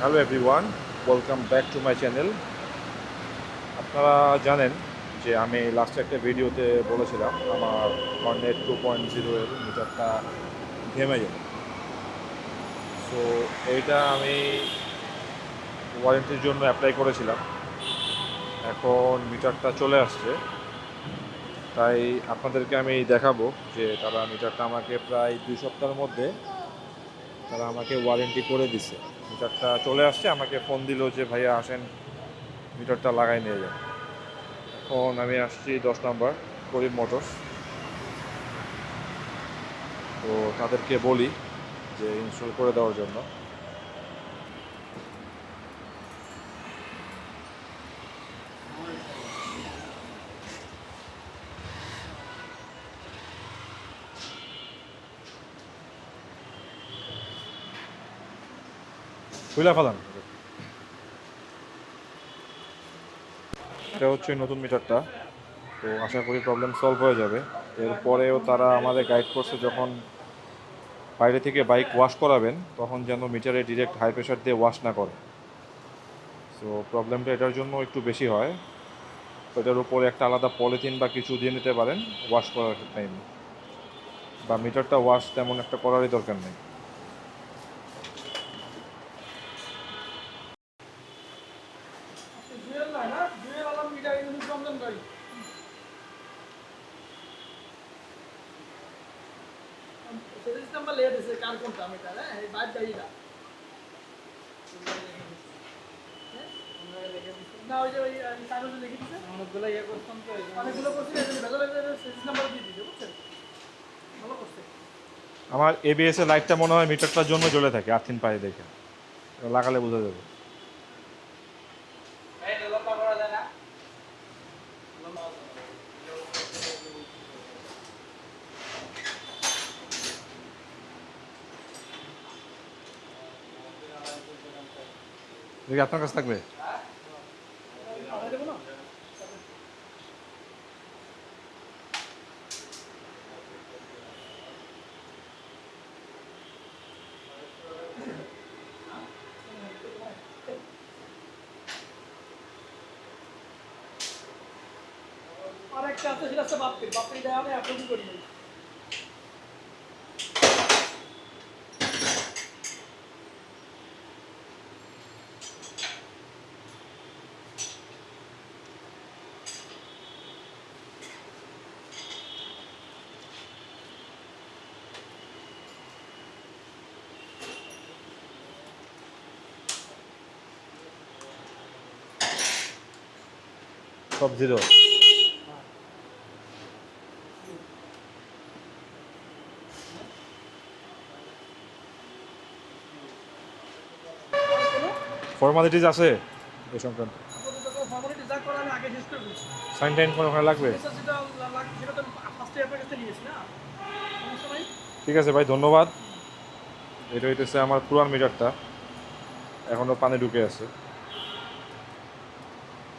Hello everyone welcome back to my channel আপনারা জানেন যে আমি লাস্ট একটা ভিডিওতে বলেছিলাম আমার হর্নেট টু পয়েন্ট জিরো এর মিটারটা ঘেমে যাবে। সো এইটা আমি ওয়ারেন্টির জন্য অ্যাপ্লাই করেছিলাম। এখন মিটারটা চলে আসছে। তাই আপনাদেরকে আমি দেখাবো যে তারা মিটারটা আমাকে প্রায় দুই সপ্তাহের মধ্যে তারা আমাকে ওয়ারেন্টি করে দিছে। মিটারটা চলে আসছে, আমাকে ফোন দিল যে, ভাইয়া, আসেন। মিটারটা লাগাই নিয়ে যান। এখন আমি আসছি দশ নম্বর, করিম মোটরস। তো তাদেরকে বলি যে ইনস্টল করে দেওয়ার জন্য। খুলে ফেলান। এটা হচ্ছে নতুন মিটারটা। তো আশা করি প্রবলেম সলভ হয়ে যাবে। এরপরেও তারা আমাদের গাইড করছে যখন বাইরে থেকে বাইক ওয়াশ করাবেন, তখন যেন মিটারে ডিরেক্ট হাই প্রেশার দিয়ে ওয়াশ না করে। সো প্রবলেমটা এটার জন্য একটু বেশি হয়। তো এটার উপরে একটা আলাদা পলিথিন বা কিছু দিয়ে নিতে পারেন ওয়াশ করার টাইমে বা মিটারটা ওয়াশ তেমন একটা করারই দরকার নেই জুয়েল না না Jewel Alam meter unit Ramzan ভাই আমার এবিএস এর লাইটটা মনে হয় মিটারটার জন্য জ্বলে থাকে আর্থিন পায়ে দেখে। লাগালে বোঝা যাবে এই লম্বা করা যায় না? দেখি আপনার কাছে থাকবে? না আরেকটা আছে, সেটা হচ্ছে বাপ্পি বাপ্পি দেওয়া আমি আপলোড করি সব জিরো। ফর্মালিটিজ আছে? এই সংক্রান্ত। সাইন টাইন কোনো ওখানে লাগবে? ঠিক আছে ভাই, ধন্যবাদ। এটা হইতেছে আমার পুরান মিটারটা এখনও পানি ঢুকে আছে।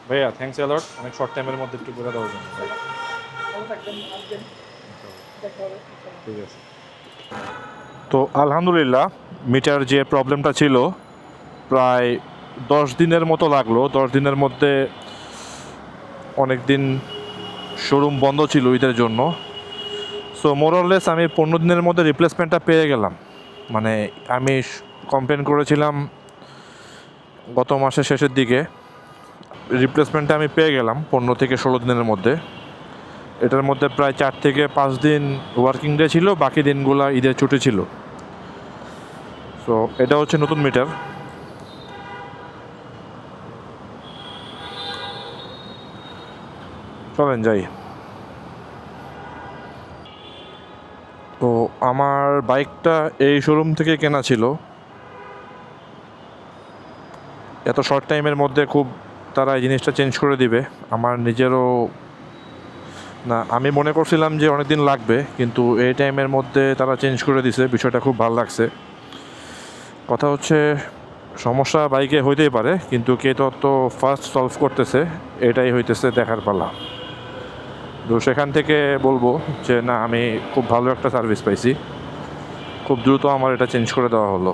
ভাইয়া থ্যাংকস অ্যালট অনেক শর্ট টাইমের মধ্যে একটু করে দেওয়ার জন্য। ঠিক আছে। তো আলহামদুলিল্লাহ মিটার যে প্রবলেমটা ছিল প্রায় দশ দিনের মতো লাগল। দশ দিনের মধ্যে অনেক দিন শোরুম বন্ধ ছিল ঈদের জন্য। সো মোরলেস আমি পনেরো দিনের মধ্যে রিপ্লেসমেন্টটা পেয়ে গেলাম। মানে আমি কমপ্লেন করেছিলাম গত মাসের শেষের দিকে। রিপ্লেসমেন্টটা আমি পেয়ে গেলাম পনেরো থেকে ষোলো দিনের মধ্যে। এটার মধ্যে প্রায় চার থেকে পাঁচ দিন ওয়ার্কিং ডে ছিল, বাকি দিনগুলো ঈদের ছুটি ছিল। সো এটা হচ্ছে নতুন মিটার চলেন যাই। তো, আমার বাইকটা এই শোরুম থেকে কেনা ছিল। এত শর্ট টাইমের মধ্যে খুব তারা এই জিনিসটা চেঞ্জ করে দিবে। আমার নিজেরও না, আমি মনে করছিলাম যে অনেক দিন লাগবে, কিন্তু এই টাইমের মধ্যে তারা চেঞ্জ করে দিছে, বিষয়টা খুব ভালো লাগছে। কথা হচ্ছে, সমস্যা বাইকে হইতেই পারে, কিন্তু কে তো ফার্স্ট সলভ করতেছে, এটাই হইতেছে দেখার পালা। তো সেখান থেকে বলব যে, না, আমি খুব ভালো একটা সার্ভিস পাইছি। খুব দ্রুত আমার এটা চেঞ্জ করে দেওয়া হলো।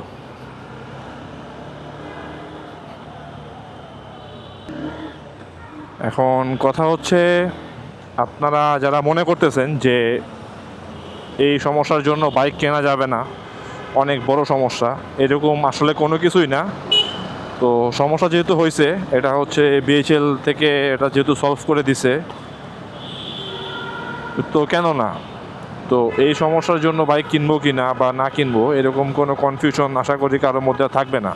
এখন কথা হচ্ছে, আপনারা যারা মনে করতেছেন যে এই সমস্যার জন্য বাইক কেনা যাবে না, অনেক বড় সমস্যা। এরকম আসলে কোনো কিছুই না। তো সমস্যা যেহেতু হয়েছে এটা হচ্ছে বিএইচএল থেকে এটা যেহেতু সলভ করে দিছে, তো কেন না? তো এই সমস্যার জন্য বাইক কিনবো কি না বা না কিনবো, এরকম কোনো কনফিউশন আশা করি কারোর মধ্যে থাকবে না।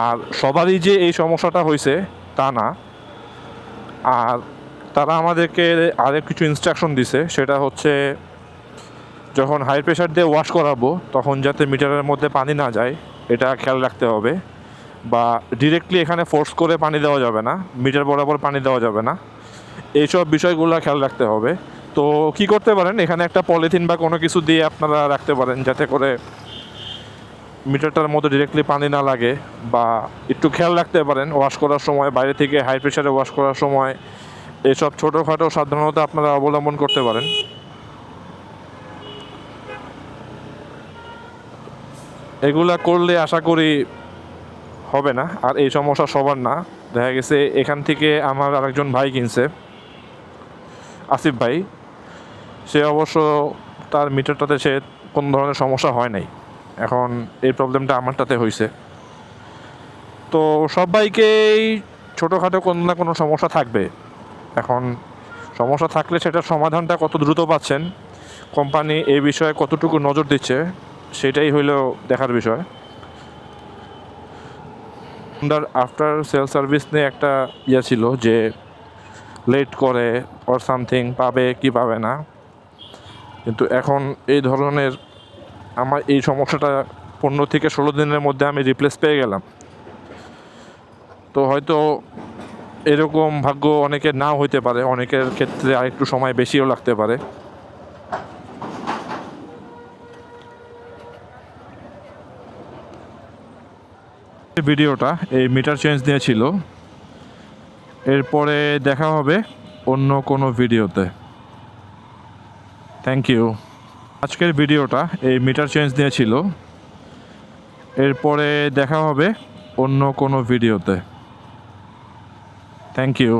আর সবারই যে এই সমস্যাটা হয়েছে, তা না। আর তারা আমাদেরকে আরেক কিছু ইনস্ট্রাকশন দিছে, সেটা হচ্ছে যখন হাই প্রেশার দিয়ে ওয়াশ করাবো, তখন যাতে মিটারের মধ্যে পানি না যায়, এটা খেয়াল রাখতে হবে। বা ডিরেক্টলি এখানে ফোর্স করে পানি দেওয়া যাবে না মিটার বরাবর পানি দেওয়া যাবে না। এইসব বিষয়গুলো খেয়াল রাখতে হবে। তো কি করতে পারেন? এখানে একটা পলিথিন বা কোনো কিছু দিয়ে আপনারা রাখতে পারেন, যাতে করে মিটারটার মধ্যে ডিরেক্টলি পানি না লাগে বা একটু খেয়াল রাখতে পারেন ওয়াশ করার সময়, বাইরে থেকে হাই প্রেশারে ওয়াশ করার সময়। এসব ছোটোখাটো সাধারণত আপনারা অবলম্বন করতে পারেন। এগুলা করলে আশা করি হবে না, আর এই সমস্যা সবার না। দেখা গেছে এখান থেকে আমার আরেকজন ভাই কিনছে, আসিফ ভাই। সে অবশ্য তার মিটারটাতে সে কোনো ধরনের সমস্যা হয় নাই। এখন এই প্রবলেমটা আমারটাতে হয়েছে তো সবাইকেই ছোটোখাটো কোনো না কোনো সমস্যা থাকবে। এখন সমস্যা থাকলে সেটার সমাধানটা কত দ্রুত পাচ্ছেন, কোম্পানি এই বিষয়ে কতটুকু নজর দিচ্ছে, সেটাই হইল দেখার বিষয়। হোন্ডার আফটার সেল সার্ভিস নিয়ে একটা ইয়ে ছিল যে লেট করে অর সামথিং পাবে কি পাবে না। কিন্তু এখন এই ধরনের আমার এই সমস্যাটা পনেরো থেকে ষোলো দিনের মধ্যে আমি রিপ্লেস পেয়ে গেলাম। তো হয়তো এরকম ভাগ্য অনেকের নাও হইতে পারে, অনেকের ক্ষেত্রে আরেকটু সময় বেশিও লাগতে পারে। ভিডিওটা এই মিটার চেঞ্জ দিয়েছিল এরপরে দেখা হবে অন্য কোনো ভিডিওতে। থ্যাংক ইউ আজকের ভিডিওটা এই মিটার চেঞ্জ নিয়ে ছিল। এরপরে দেখা হবে অন্য কোনো ভিডিওতে। Thank you